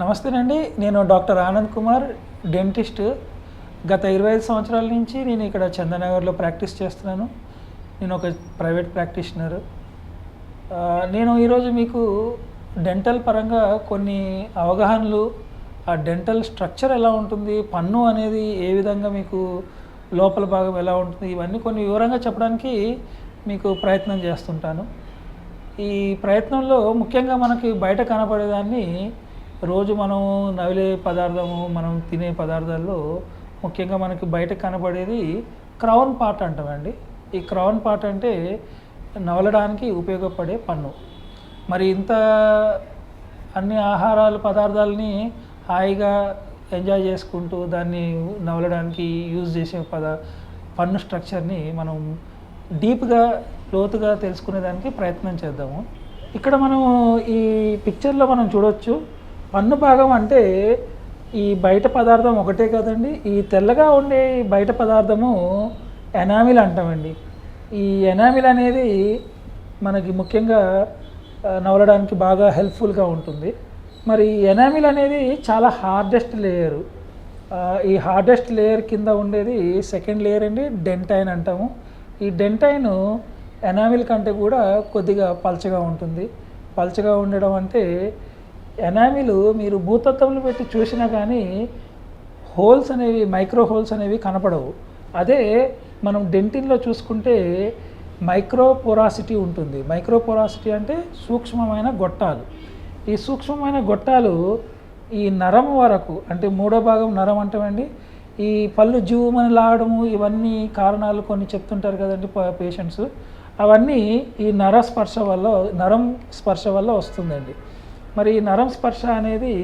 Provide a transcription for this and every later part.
నమస్తేనండి. నేను doctor Anand Kumar dentist. గత ఇరవై ఐదు సంవత్సరాల నుంచి నేను ఇక్కడ చందనగర్లో ప్రాక్టీస్ చేస్తున్నాను. నేను ఒక ప్రైవేట్ ప్రాక్టీషనర్. నేను ఈరోజు మీకు డెంటల్ పరంగా కొన్ని అవగాహనలు ఆ డెంటల్ స్ట్రక్చర్ ఎలా ఉంటుంది పన్ను అనేది ఏ విధంగా మీకు లోపల భాగం ఎలా ఉంటుంది ఇవన్నీ కొన్ని వివరంగా చెప్పడానికి మీకు ప్రయత్నం చేస్తుంటాను. ఈ ప్రయత్నంలో ముఖ్యంగా మనకి బయట కనపడేదాన్ని రోజు మనం నవిలే పదార్థము మనం తినే పదార్థాల్లో ముఖ్యంగా మనకి బయట కనపడేది క్రౌన్ పార్ట్ అంటామండి. ఈ క్రౌన్ పార్ట్ అంటే నవలడానికి ఉపయోగపడే పన్ను. మరి ఇంత అన్ని ఆహారాలు పదార్థాలని హాయిగా ఎంజాయ్ చేసుకుంటూ దాన్ని నవలడానికి యూజ్ చేసే పద పన్ను స్ట్రక్చర్ని మనం డీప్గా లోతుగా తెలుసుకునేదానికి ప్రయత్నం చేద్దాము. ఇక్కడ మనం ఈ పిక్చర్లో మనం చూడొచ్చు. పన్ను భాగం అంటే ఈ బయట పదార్థం ఒకటే కదండి. ఈ తెల్లగా ఉండే ఈ బయట పదార్థము ఎనామిల్ అంటామండి. ఈ ఎనామిల్ అనేది మనకి ముఖ్యంగా నవలడానికి బాగా హెల్ప్ఫుల్గా ఉంటుంది. మరి ఎనామిల్ అనేది చాలా హార్డెస్ట్ లేయరు. ఈ హార్డెస్ట్ లేయర్ కింద ఉండేది సెకండ్ లేయర్ అండి డెంటైన్ అంటాము. ఈ డెంటైన్ ఎనామిల్ కంటే కూడా కొద్దిగా పల్చగా ఉంటుంది. పల్చగా ఉండడం అంటే ఎనామిలు మీరు భూతత్వంలో పెట్టి చూసినా కానీ హోల్స్ అనేవి మైక్రో హోల్స్ అనేవి కనపడవు. అదే మనం డెంటిన్లో చూసుకుంటే మైక్రోపోరాసిటీ ఉంటుంది. మైక్రోపోరాసిటీ అంటే సూక్ష్మమైన గొట్టాలు. ఈ సూక్ష్మమైన గొట్టాలు ఈ నరం వరకు అంటే మూడో భాగం నరం అంటామండి ఈ పళ్ళు జీవమని లాగడము ఇవన్నీ కారణాలు కొన్ని చెప్తుంటారు కదండి పేషెంట్స్. అవన్నీ ఈ నర స్పర్శ వల్ల నరం స్పర్శ వల్ల వస్తుందండి. మరి ఈ నరం స్పర్శ అనేది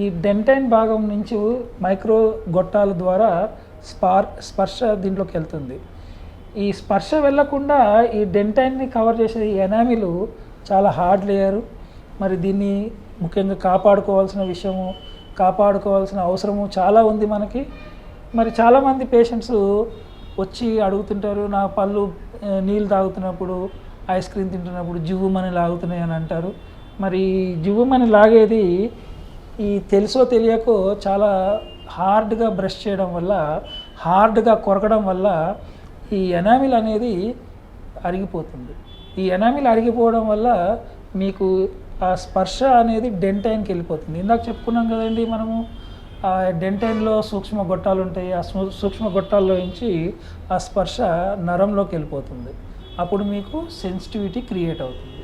ఈ డెంటైన్ భాగం నుంచి మైక్రో గొట్టాల ద్వారా స్పార్ స్పర్శ దీంట్లోకి వెళ్తుంది. ఈ స్పర్శ వెళ్ళకుండా ఈ డెంటైన్ని కవర్ చేసే ఈ ఎనామిలు చాలా హార్డ్ లేయరు. మరి దీన్ని ముఖ్యంగా కాపాడుకోవాల్సిన విషయము కాపాడుకోవాల్సిన అవసరము చాలా ఉంది మనకి. మరి చాలామంది పేషెంట్స్ వచ్చి అడుగుతుంటారు నా పళ్ళు నీళ్ళు తాగుతున్నప్పుడు ఐస్ క్రీమ్ తింటున్నప్పుడు జివ్వుమని లాగుతున్నాయి అని అంటారు. మరి జివ్వుమని లాగేది ఈ తెలుసో తెలియకో చాలా హార్డ్గా బ్రష్ చేయడం వల్ల హార్డ్గా కొరకడం వల్ల ఈ ఎనామిల్ అనేది అరిగిపోతుంది. ఈ ఎనామిల్ అరిగిపోవడం వల్ల మీకు ఆ స్పర్శ అనేది డెంటైన్కి వెళ్ళిపోతుంది. ఇందాక చెప్పుకున్నాం కదండి మనము ఆ డెంటైన్లో సూక్ష్మ గొట్టాలు ఉంటాయి ఆ సూక్ష్మ గొట్టాల్లో నుంచి ఆ స్పర్శ నరంలోకి వెళ్ళిపోతుంది. అప్పుడు మీకు సెన్సిటివిటీ క్రియేట్ అవుతుంది.